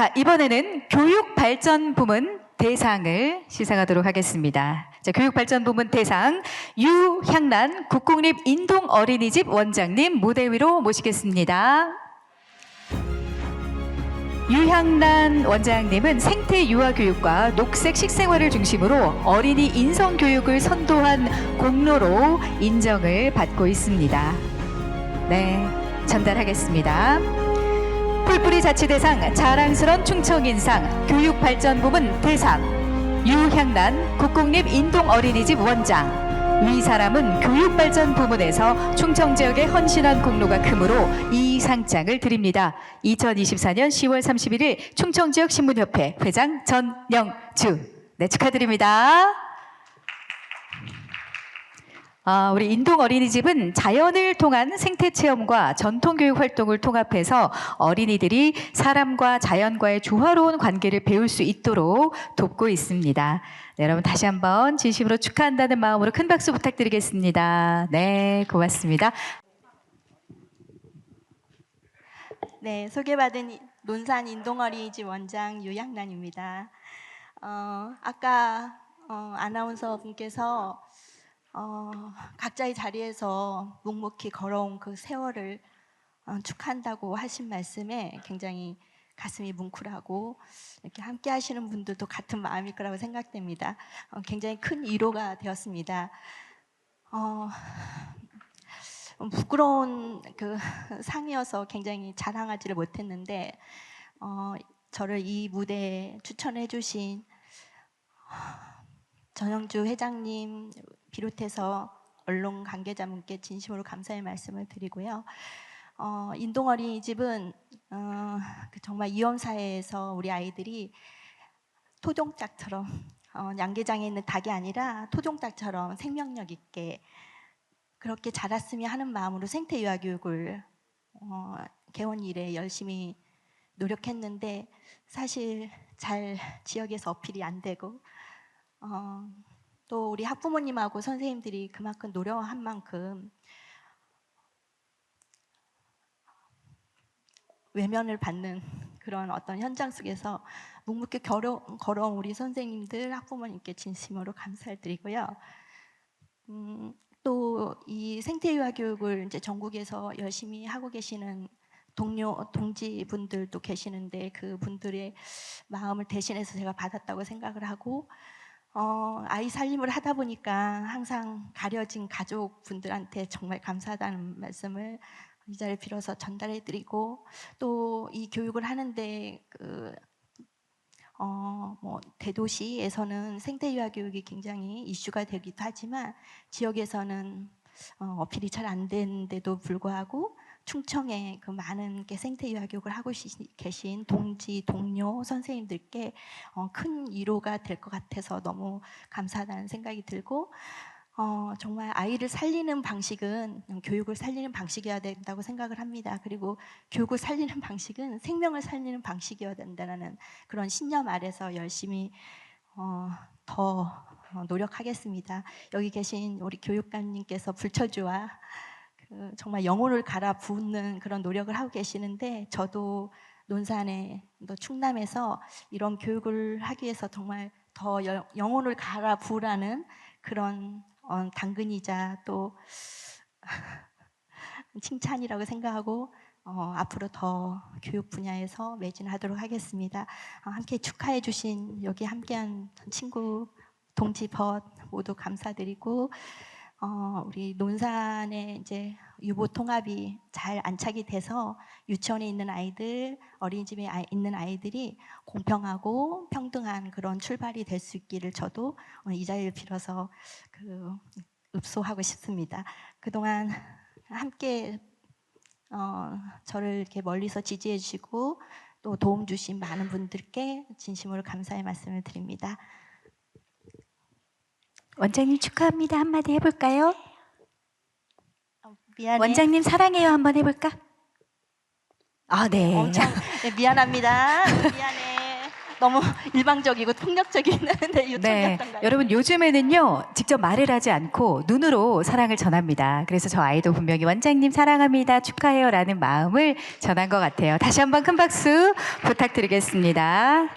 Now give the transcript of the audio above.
자, 이번에는 교육발전 부문 대상을 시상하도록 하겠습니다. 자, 교육발전 부문 대상 유향란 국공립 인동 어린이집 원장님 무대 위로 모시겠습니다. 유향란 원장님은 생태 유아 교육과 녹색 식생활을 중심으로 어린이 인성 교육을 선도한 공로로 인정을 받고 있습니다. 네, 전달하겠습니다. 풀뿌리 자치대상 자랑스런 충청인상 교육발전부문 대상 유향란 국공립 인동 어린이집 원장 위 사람은 교육발전 부문에서 충청 지역에 헌신한 공로가 크므로 이 상장을 드립니다. 2024년 10월 31일 충청 지역 신문협회 회장 전영주 네 축하드립니다. 아, 우리 인동 어린이집은 자연을 통한 생태 체험과 전통 교육 활동을 통합해서 어린이들이 사람과 자연과의 조화로운 관계를 배울 수 있도록 돕고 있습니다. 네, 여러분 다시 한번 진심으로 축하한다는 마음으로 큰 박수 부탁드리겠습니다. 네, 고맙습니다. 네, 소개받은 이- 논산 인동 어린이집 원장 유양란입니다. 어, 아까 어, 아나운서 분께서 어, 각자의 자리에서 묵묵히 걸어온 그 세월을 어, 축하한다고 하신 말씀에 굉장히 가슴이 뭉클하고 이렇게 함께 하시는 분들도 같은 마음일 거라고 생각됩니다. 어, 굉장히 큰 위로가 되었습니다. 어, 부끄러운 그 상이어서 굉장히 자랑하지를 못했는데 어, 저를 이 무대에 추천해 주신 전영주 회장님 비롯해서 언론 관계자분께 진심으로 감사의 말씀을 드리고요. 어, 인동 어린이집은 어, 그 정말 위험 사회에서 우리 아이들이 토종닭처럼 어, 양계장에 있는 닭이 아니라 토종닭처럼 생명력 있게 그렇게 자랐으면 하는 마음으로 생태 유아 교육을 어, 개원 이래 열심히 노력했는데 사실 잘 지역에서 어필이 안 되고 어, 또 우리 학부모님하고 선생님들이 그만큼 노력한 만큼 외면을 받는 그런 어떤 현장 속에서 묵묵히 걸어, 걸어온 우리 선생님들 학부모님께 진심으로 감사를 드리고요. 음, 또 이 생태유아 교육을 이제 전국에서 열심히 하고 계시는 동료 동지 분들도 계시는데 그 분들의 마음을 대신해서 제가 받았다고 생각을 하고 어, 아이 살림을 하다 보니까 항상 가려진 가족분들한테 정말 감사하다는 말씀을 이 자리를 빌어서 전달해 드리고 또 이 교육을 하는데 그 어, 뭐 대도시에서는 생태유아 교육이 굉장히 이슈가 되기도 하지만 지역에서는 어, 어필이 잘 안 되는데도 불구하고 충청에 그 많은 게 생태 유아 교육을 하고 시- 계신 동지, 동료, 선생님들께 어, 큰 위로가 될 것 같아서 너무 감사하다는 생각이 들고 어, 정말 아이를 살리는 방식은 교육을 살리는 방식이어야 된다고 생각을 합니다. 그리고 교육을 살리는 방식은 생명을 살리는 방식이어야 된다는 그런 신념 아래서 열심히 어, 더 어, 노력하겠습니다. 여기 계신 우리 교육감님께서 불철주와 그 정말 영혼을 갈아 부는 그런 노력을 하고 계시는데 저도 논산에 또 충남에서 이런 교육을 하기 위해서 정말 더 여- 영혼을 갈아 부으라는 그런 어, 당근이자 또 칭찬이라고 생각하고 어, 앞으로 더 교육 분야에서 매진하도록 하겠습니다. 어, 함께 축하해 주신 여기 함께한 친구 동지 벗 모두 감사드리고 어, 우리 논산에 이제 유보 통합이 잘 안착이 돼서 유치원에 있는 아이들, 어린이집에 아이- 있는 아이들이 공평하고 평등한 그런 출발이 될 수 있기를 저도 오늘 이 자리를 빌어서 그 읍소하고 싶습니다. 그동안 함께 어, 저를 이렇게 멀리서 지지해 주시고 또 도움 주신 많은 분들께 진심으로 감사의 말씀을 드립니다. 원장님 축하합니다. 한마디 해볼까요? 어, 미안해. 원장님 사랑해요 한번 해볼까? 아, 네. 엄청 네, 미안합니다. 미안해. 너무 일방적이고 폭력적인 네, 네, 요청이었던 것 같아요. 여러분 요즘에는요 직접 말을 하지 않고 눈으로 사랑을 전합니다. 그래서 저 아이도 분명히 원장님 사랑합니다 축하해요라는 마음을 전한 것 같아요. 다시 한번 큰 박수 부탁드리겠습니다.